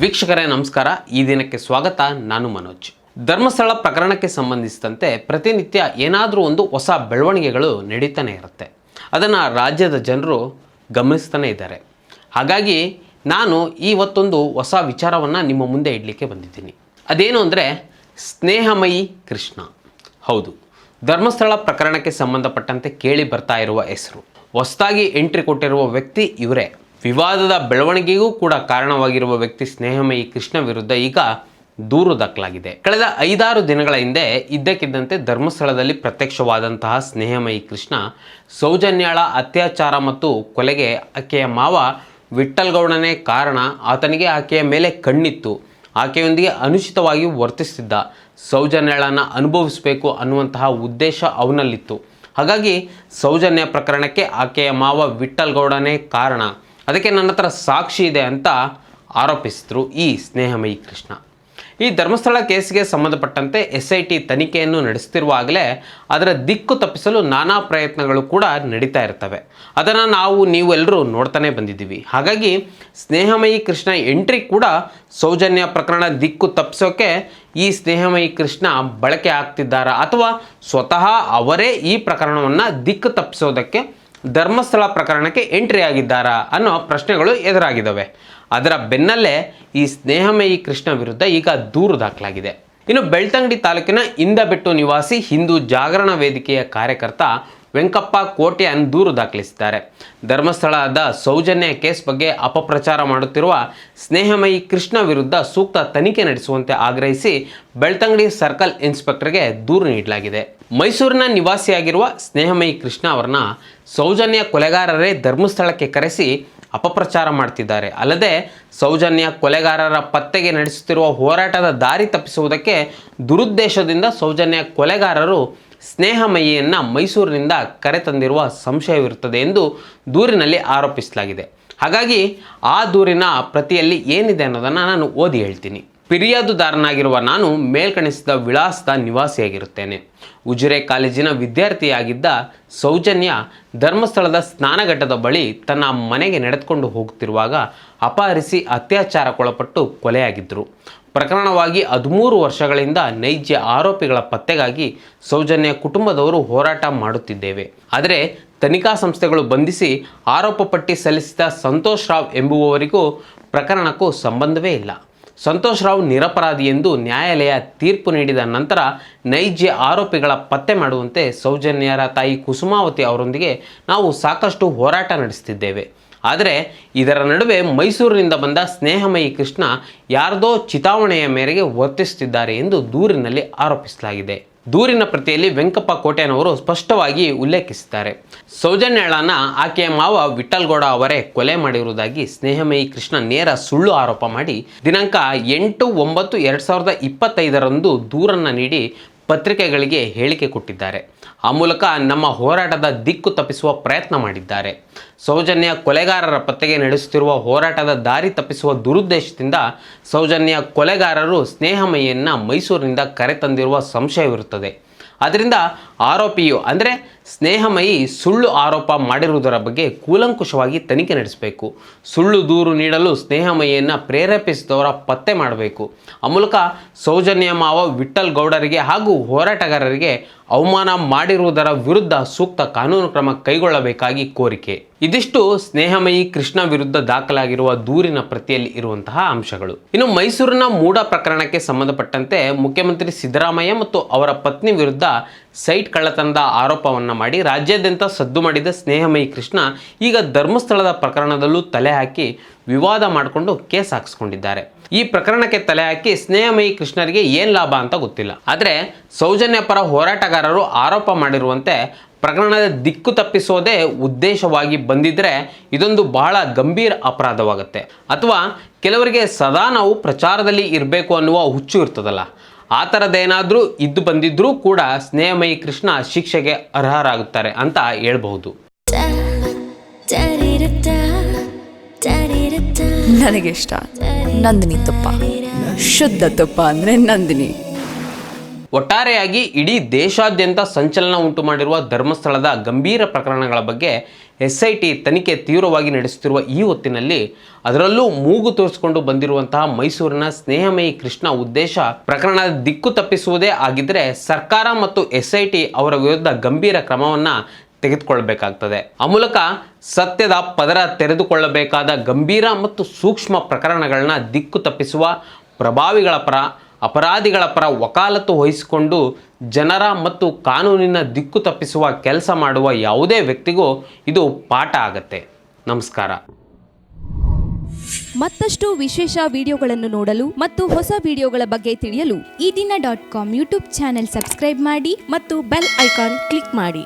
ವೀಕ್ಷಕರೇ, ನಮಸ್ಕಾರ. ಈ ದಿನಕ್ಕೆ ಸ್ವಾಗತ. ನಾನು ಮನೋಜ್. ಧರ್ಮಸ್ಥಳ ಪ್ರಕರಣಕ್ಕೆ ಸಂಬಂಧಿಸಿದಂತೆ ಪ್ರತಿನಿತ್ಯ ಏನಾದರೂ ಒಂದು ಹೊಸ ಬೆಳವಣಿಗೆಗಳು ನಡೀತಾನೆ ಇರುತ್ತೆ. ಅದನ್ನು ರಾಜ್ಯದ ಜನರು ಗಮನಿಸ್ತಾನೆ ಇದ್ದಾರೆ. ಹಾಗಾಗಿ ನಾನು ಇವತ್ತೊಂದು ಹೊಸ ವಿಚಾರವನ್ನು ನಿಮ್ಮ ಮುಂದೆ ಇಡಲಿಕ್ಕೆ ಬಂದಿದ್ದೀನಿ. ಅದೇನು ಅಂದರೆ, ಸ್ನೇಹಮಯಿ ಕೃಷ್ಣ. ಹೌದು, ಧರ್ಮಸ್ಥಳ ಪ್ರಕರಣಕ್ಕೆ ಸಂಬಂಧಪಟ್ಟಂತೆ ಕೇಳಿ ಬರ್ತಾ ಇರುವ ಹೆಸರು. ಹೊಸದಾಗಿ ಎಂಟ್ರಿ ಕೊಟ್ಟಿರುವ ವ್ಯಕ್ತಿ ಇವರೇ. ವಿವಾದದ ಬೆಳವಣಿಗೆಗೂ ಕೂಡ ಕಾರಣವಾಗಿರುವ ವ್ಯಕ್ತಿ ಸ್ನೇಹಮಯಿ ಕೃಷ್ಣ ವಿರುದ್ಧ ಈಗ ದೂರು ದಾಖಲಾಗಿದೆ. ಕಳೆದ ಐದಾರು ದಿನಗಳ ಹಿಂದೆ ಇದ್ದಕ್ಕಿದ್ದಂತೆ ಧರ್ಮಸ್ಥಳದಲ್ಲಿ ಪ್ರತ್ಯಕ್ಷವಾದಂತಹ ಸ್ನೇಹಮಯಿ ಕೃಷ್ಣ ಸೌಜನ್ಯಾಳ ಅತ್ಯಾಚಾರ ಮತ್ತು ಕೊಲೆಗೆ ಆಕೆಯ ಮಾವ ವಿಠಲ್ಗೌಡನೇ ಕಾರಣ ಆತನಿಗೆ ಆಕೆಯ ಮೇಲೆ ಕಣ್ಣಿತ್ತು. ಆಕೆಯೊಂದಿಗೆ ಅನುಚಿತವಾಗಿ ವರ್ತಿಸ್ತಿದ್ದ ಸೌಜನ್ಯಾಳನ್ನು ಅನುಭವಿಸಬೇಕು ಅನ್ನುವಂತಹ ಉದ್ದೇಶ ಅವನಲ್ಲಿತ್ತು. ಹಾಗಾಗಿ ಸೌಜನ್ಯ ಪ್ರಕರಣಕ್ಕೆ ಆಕೆಯ ಮಾವ ವಿಠಲ್ಗೌಡನೇ ಕಾರಣ. ಅದಕ್ಕೆ ನನ್ನ ಹತ್ರ ಸಾಕ್ಷಿ ಇದೆ ಅಂತ ಆರೋಪಿಸಿದ್ರು ಈ ಸ್ನೇಹಮಯಿ ಕೃಷ್ಣ. ಈ ಧರ್ಮಸ್ಥಳ ಕೇಸ್ಗೆ ಸಂಬಂಧಪಟ್ಟಂತೆ ಎಸ್ ಐ ಟಿ ತನಿಖೆಯನ್ನು ನಡೆಸ್ತಿರುವಾಗಲೇ ಅದರ ದಿಕ್ಕು ತಪ್ಪಿಸಲು ನಾನಾ ಪ್ರಯತ್ನಗಳು ಕೂಡ ನಡೀತಾ ಇರ್ತವೆ. ಅದನ್ನು ನಾವು ನೀವೆಲ್ಲರೂ ನೋಡ್ತಾನೆ ಬಂದಿದ್ದೀವಿ. ಹಾಗಾಗಿ ಸ್ನೇಹಮಯಿ ಕೃಷ್ಣ ಎಂಟ್ರಿ ಕೂಡ ಸೌಜನ್ಯ ಪ್ರಕರಣ ದಿಕ್ಕು ತಪ್ಪಿಸೋಕೆ ಈ ಸ್ನೇಹಮಯಿ ಕೃಷ್ಣ ಬಳಕೆ ಆಗ್ತಿದ್ದಾರಾ ಅಥವಾ ಸ್ವತಃ ಅವರೇ ಈ ಪ್ರಕರಣವನ್ನು ದಿಕ್ಕು ತಪ್ಪಿಸೋದಕ್ಕೆ ಧರ್ಮಸ್ಥಳ ಪ್ರಕರಣಕ್ಕೆ ಎಂಟ್ರಿ ಆಗಿದ್ದಾರಾ ಅನ್ನೋ ಪ್ರಶ್ನೆಗಳು ಎದುರಾಗಿದ್ದಾವೆ. ಅದರ ಬೆನ್ನಲ್ಲೇ ಈ ಸ್ನೇಹಮಯಿ ಕೃಷ್ಣ ವಿರುದ್ಧ ಈಗ ದೂರು ದಾಖಲಾಗಿದೆ. ಇನ್ನು ಬೆಳ್ತಂಗಡಿ ತಾಲೂಕಿನ ಇಂದಬೆಟ್ಟು ನಿವಾಸಿ ಹಿಂದೂ ಜಾಗರಣ ವೇದಿಕೆಯ ಕಾರ್ಯಕರ್ತ ವೆಂಕಪ್ಪ ಕೋಟ್ಯಾನ್ ದೂರು ದಾಖಲಿಸಿದ್ದಾರೆ. ಧರ್ಮಸ್ಥಳದ ಸೌಜನ್ಯ ಕೇಸ್ ಬಗ್ಗೆ ಅಪಪ್ರಚಾರ ಮಾಡುತ್ತಿರುವ ಸ್ನೇಹಮಯಿ ಕೃಷ್ಣ ವಿರುದ್ಧ ಸೂಕ್ತ ತನಿಖೆ ನಡೆಸುವಂತೆ ಆಗ್ರಹಿಸಿ ಬೆಳ್ತಂಗಡಿ ಸರ್ಕಲ್ ಇನ್ಸ್ಪೆಕ್ಟರ್ಗೆ ದೂರು ನೀಡಲಾಗಿದೆ. ಮೈಸೂರಿನ ನಿವಾಸಿಯಾಗಿರುವ ಸ್ನೇಹಮಯಿ ಕೃಷ್ಣ ಅವರನ್ನ ಸೌಜನ್ಯ ಕೊಲೆಗಾರರೇ ಧರ್ಮಸ್ಥಳಕ್ಕೆ ಕರೆಸಿ ಅಪಪ್ರಚಾರ ಮಾಡ್ತಿದ್ದಾರೆ. ಅಲ್ಲದೆ ಸೌಜನ್ಯ ಕೊಲೆಗಾರರ ಪತ್ತೆಗೆ ನಡೆಸುತ್ತಿರುವ ಹೋರಾಟದ ದಾರಿ ತಪ್ಪಿಸುವುದಕ್ಕೆ ದುರುದ್ದೇಶದಿಂದ ಸೌಜನ್ಯ ಕೊಲೆಗಾರರು ಸ್ನೇಹಮಯಿಯನ್ನು ಮೈಸೂರಿನಿಂದ ಕರೆತಂದಿರುವ ಸಂಶಯವಿರುತ್ತದೆ ಎಂದು ದೂರಿನಲ್ಲಿ ಆರೋಪಿಸಲಾಗಿದೆ. ಹಾಗಾಗಿ ಆ ದೂರಿನ ಪ್ರತಿಯಲ್ಲಿ ಏನಿದೆ ಅನ್ನೋದನ್ನು ನಾನು ಓದಿ ಹೇಳ್ತೀನಿ. ಫಿರ್ಯಾದುದಾರನಾಗಿರುವ ನಾನು ಮೇಲ್ಕಣಿಸಿದ ವಿಳಾಸದ ನಿವಾಸಿಯಾಗಿರುತ್ತೇನೆ. ಉಜಿರೆ ಕಾಲೇಜಿನ ವಿದ್ಯಾರ್ಥಿಯಾಗಿದ್ದ ಸೌಜನ್ಯ ಧರ್ಮಸ್ಥಳದ ಸ್ನಾನಘಟ್ಟದ ಬಳಿ ತನ್ನ ಮನೆಗೆ ನಡೆದುಕೊಂಡು ಹೋಗುತ್ತಿರುವಾಗ ಅಪಹರಿಸಿ ಅತ್ಯಾಚಾರಕ್ಕೊಳಪಟ್ಟು ಕೊಲೆಯಾಗಿದ್ದರು. ಪ್ರಕರಣವಾಗಿ ಹದಿಮೂರು ವರ್ಷಗಳಿಂದ ನೈಜ ಆರೋಪಿಗಳ ಪತ್ತೆಗಾಗಿ ಸೌಜನ್ಯ ಕುಟುಂಬದವರು ಹೋರಾಟ ಮಾಡುತ್ತಿದ್ದೇವೆ. ಆದರೆ ತನಿಖಾ ಸಂಸ್ಥೆಗಳು ಬಂಧಿಸಿ ಆರೋಪ ಪಟ್ಟಿ ಸಲ್ಲಿಸಿದ ಸಂತೋಷ್ ರಾವ್ ಎಂಬುವವರಿಗೂ ಪ್ರಕರಣಕ್ಕೂ ಸಂಬಂಧವೇ ಇಲ್ಲ. ಸಂತೋಷ್ ರಾವ್ ನಿರಪರಾಧಿ ಎಂದು ನ್ಯಾಯಾಲಯ ತೀರ್ಪು ನೀಡಿದ ನಂತರ ನೈಜ ಆರೋಪಿಗಳ ಪತ್ತೆ ಮಾಡುವಂತೆ ಸೌಜನ್ಯರ ತಾಯಿ ಕುಸುಮಾವತಿ ಅವರೊಂದಿಗೆ ನಾವು ಸಾಕಷ್ಟು ಹೋರಾಟ ನಡೆಸುತ್ತಿದ್ದೇವೆ. ಆದರೆ ಇದರ ನಡುವೆ ಮೈಸೂರಿನಿಂದ ಬಂದ ಸ್ನೇಹಮಯಿ ಕೃಷ್ಣ ಯಾರದೋ ಚಿತಾವಣೆಯ ಮೇರೆಗೆ ವರ್ತಿಸುತ್ತಿದ್ದಾರೆ ಎಂದು ದೂರಿನಲ್ಲಿ ಆರೋಪಿಸಲಾಗಿದೆ. ದೂರಿನ ಪ್ರತಿಯಲ್ಲಿ ವೆಂಕಪ್ಪ ಕೋಟೆನವರು ಸ್ಪಷ್ಟವಾಗಿ ಉಲ್ಲೇಖಿಸಿದ್ದಾರೆ. ಸೌಜನ್ಯಳನ್ನ ಆಕೆಯ ಮಾವ ವಿಠಲ್ಗೌಡ ಅವರೇ ಕೊಲೆ ಮಾಡಿರುವುದಾಗಿ ಸ್ನೇಹಮಯಿ ಕೃಷ್ಣ ನೇರ ಸುಳ್ಳು ಆರೋಪ ಮಾಡಿ ದಿನಾಂಕ ಎಂಟು ಒಂಬತ್ತು ಎರಡು ಸಾವಿರದ ಇಪ್ಪತ್ತೈದರಂದು ದೂರನ್ನು ನೀಡಿ ಪತ್ರಿಕೆಗಳಿಗೆ ಹೇಳಿಕೆ ಕೊಟ್ಟಿದ್ದಾರೆ. ಆ ಮೂಲಕ ನಮ್ಮ ಹೋರಾಟದ ದಿಕ್ಕು ತಪ್ಪಿಸುವ ಪ್ರಯತ್ನ ಮಾಡಿದ್ದಾರೆ. ಸೌಜನ್ಯ ಕೊಲೆಗಾರರ ಪತ್ತೆಗೆ ನಡೆಸುತ್ತಿರುವ ಹೋರಾಟದ ದಾರಿ ತಪ್ಪಿಸುವ ದುರುದ್ದೇಶದಿಂದ ಸೌಜನ್ಯ ಕೊಲೆಗಾರರು ಸ್ನೇಹಮಯಿಯನ್ನು ಮೈಸೂರಿನಿಂದ ಕರೆತಂದಿರುವ ಸಂಶಯವಿರುತ್ತದೆ. ಅದರಿಂದ ಆರೋಪಿಯು ಅಂದರೆ ಸ್ನೇಹಮಯಿ ಸುಳ್ಳು ಆರೋಪ ಮಾಡಿರುವುದರ ಬಗ್ಗೆ ಕೂಲಂಕುಷವಾಗಿ ತನಿಖೆ ನಡೆಸಬೇಕು. ಸುಳ್ಳು ದೂರು ನೀಡಲು ಸ್ನೇಹಮಯಿಯನ್ನು ಪ್ರೇರೇಪಿಸಿದವರ ಪತ್ತೆ ಮಾಡಬೇಕು. ಆ ಮೂಲಕ ಸೌಜನ್ಯ ಮಾವ ವಿಠಲ್ ಗೌಡರಿಗೆ ಹಾಗೂ ಹೋರಾಟಗಾರರಿಗೆ ಅವಮಾನ ಮಾಡಿರುವುದರ ವಿರುದ್ಧ ಸೂಕ್ತ ಕಾನೂನು ಕ್ರಮ ಕೈಗೊಳ್ಳಬೇಕಾಗಿ ಕೋರಿಕೆ. ಇದಿಷ್ಟು ಸ್ನೇಹಮಯಿ ಕೃಷ್ಣ ವಿರುದ್ಧ ದಾಖಲಾಗಿರುವ ದೂರಿನ ಪ್ರತಿಯಲ್ಲಿ ಇರುವಂತಹ ಅಂಶಗಳು. ಇನ್ನು ಮೈಸೂರಿನ ಮೂಡ ಪ್ರಕರಣಕ್ಕೆ ಸಂಬಂಧಪಟ್ಟಂತೆ ಮುಖ್ಯಮಂತ್ರಿ ಸಿದ್ದರಾಮಯ್ಯ ಮತ್ತು ಅವರ ಪತ್ನಿ ವಿರುದ್ಧ ಸೈಟ್ ಕಳ್ಳತನದ ಆರೋಪವನ್ನು ಮಾಡಿ ರಾಜ್ಯಾದ್ಯಂತ ಸದ್ದು ಮಾಡಿದ ಸ್ನೇಹಮಯಿ ಕೃಷ್ಣ ಈಗ ಧರ್ಮಸ್ಥಳದ ಪ್ರಕರಣದಲ್ಲೂ ತಲೆ ಹಾಕಿ ವಿವಾದ ಮಾಡಿಕೊಂಡು ಕೇಸ್ ಹಾಕಿಸ್ಕೊಂಡಿದ್ದಾರೆ. ಈ ಪ್ರಕರಣಕ್ಕೆ ತಲೆ ಹಾಕಿ ಸ್ನೇಹಮಯಿ ಕೃಷ್ಣರಿಗೆ ಏನು ಲಾಭ ಅಂತ ಗೊತ್ತಿಲ್ಲ. ಆದರೆ ಸೌಜನ್ಯ ಪರ ಹೋರಾಟಗಾರರು ಆರೋಪ ಮಾಡಿರುವಂತೆ ಪ್ರಕರಣದ ದಿಕ್ಕು ತಪ್ಪಿಸೋದೇ ಉದ್ದೇಶವಾಗಿ ಬಂದಿದ್ದರೆ ಇದೊಂದು ಬಹಳ ಗಂಭೀರ ಅಪರಾಧವಾಗುತ್ತೆ. ಅಥವಾ ಕೆಲವರಿಗೆ ಸದಾ ನಾವು ಪ್ರಚಾರದಲ್ಲಿ ಇರಬೇಕು ಅನ್ನುವ ಹುಚ್ಚು ಇರ್ತದಲ್ಲ. ಆ ಥರದ್ದೇನಾದರೂ ಇದ್ದು ಬಂದಿದ್ರೂ ಕೂಡ ಸ್ನೇಹಮಯಿ ಕೃಷ್ಣ ಶಿಕ್ಷೆಗೆ ಅರ್ಹರಾಗುತ್ತಾರೆ ಅಂತ ಹೇಳ್ಬಹುದು. ಇಷ್ಟ ನಂದಿನಿ ತುಪ್ಪ. ಶುದ್ಧ ತುಪ್ಪ ಅಂದರೆ ನಂದಿನಿ. ಒಟ್ಟಾರೆಯಾಗಿ ಇಡೀ ದೇಶಾದ್ಯಂತ ಸಂಚಲನ ಉಂಟು ಮಾಡಿರುವ ಧರ್ಮಸ್ಥಳದ ಗಂಭೀರ ಪ್ರಕರಣಗಳ ಬಗ್ಗೆ ಎಸ್ ಐ ಟಿ ತನಿಖೆ ತೀವ್ರವಾಗಿ ನಡೆಸುತ್ತಿರುವ ಈ ಹೊತ್ತಿನಲ್ಲಿ ಅದರಲ್ಲೂ ಮೂಗು ತೋರಿಸಿಕೊಂಡು ಬಂದಿರುವಂತಹ ಮೈಸೂರಿನ ಸ್ನೇಹಮಯಿ ಕೃಷ್ಣ ಉದ್ದೇಶ ಪ್ರಕರಣದ ದಿಕ್ಕು ತಪ್ಪಿಸುವುದೇ ಆಗಿದ್ದರೆ ಸರ್ಕಾರ ಮತ್ತು ಎಸ್ ಐ ಟಿ ಅವರ ವಿರುದ್ಧ ಗಂಭೀರ ಕ್ರಮವನ್ನು ತೆಗೆದುಕೊಳ್ಳಬೇಕಾಗ್ತದೆ ಆ ಮೂಲಕ ಸತ್ಯದ ಪದರ ತೆರೆದುಕೊಳ್ಳಬೇಕಾದ ಗಂಭೀರ ಮತ್ತು ಸೂಕ್ಷ್ಮ ಪ್ರಕರಣಗಳನ್ನ ದಿಕ್ಕು ತಪ್ಪಿಸುವ ಪ್ರಭಾವಿಗಳ ಪರ ಅಪರಾಧಿಗಳ ಪರ ವಕಾಲತ್ತು ವಹಿಸಿಕೊಂಡು ಜನರ ಮತ್ತು ಕಾನೂನಿನ ದಿಕ್ಕು ತಪ್ಪಿಸುವ ಕೆಲಸ ಮಾಡುವ ಯಾವುದೇ ವ್ಯಕ್ತಿಗೂ ಇದು ಪಾಠ ಆಗತ್ತೆ. ನಮಸ್ಕಾರ. ಮತ್ತಷ್ಟು ವಿಶೇಷ ವಿಡಿಯೋಗಳನ್ನು ನೋಡಲು ಮತ್ತು ಹೊಸ ವಿಡಿಯೋಗಳ ಬಗ್ಗೆ ತಿಳಿಯಲು Ee Dina dot com YouTube channel subscribe ಮಾಡಿ ಮತ್ತು ಬೆಲ್ ಐಕಾನ್ ಕ್ಲಿಕ್ ಮಾಡಿ.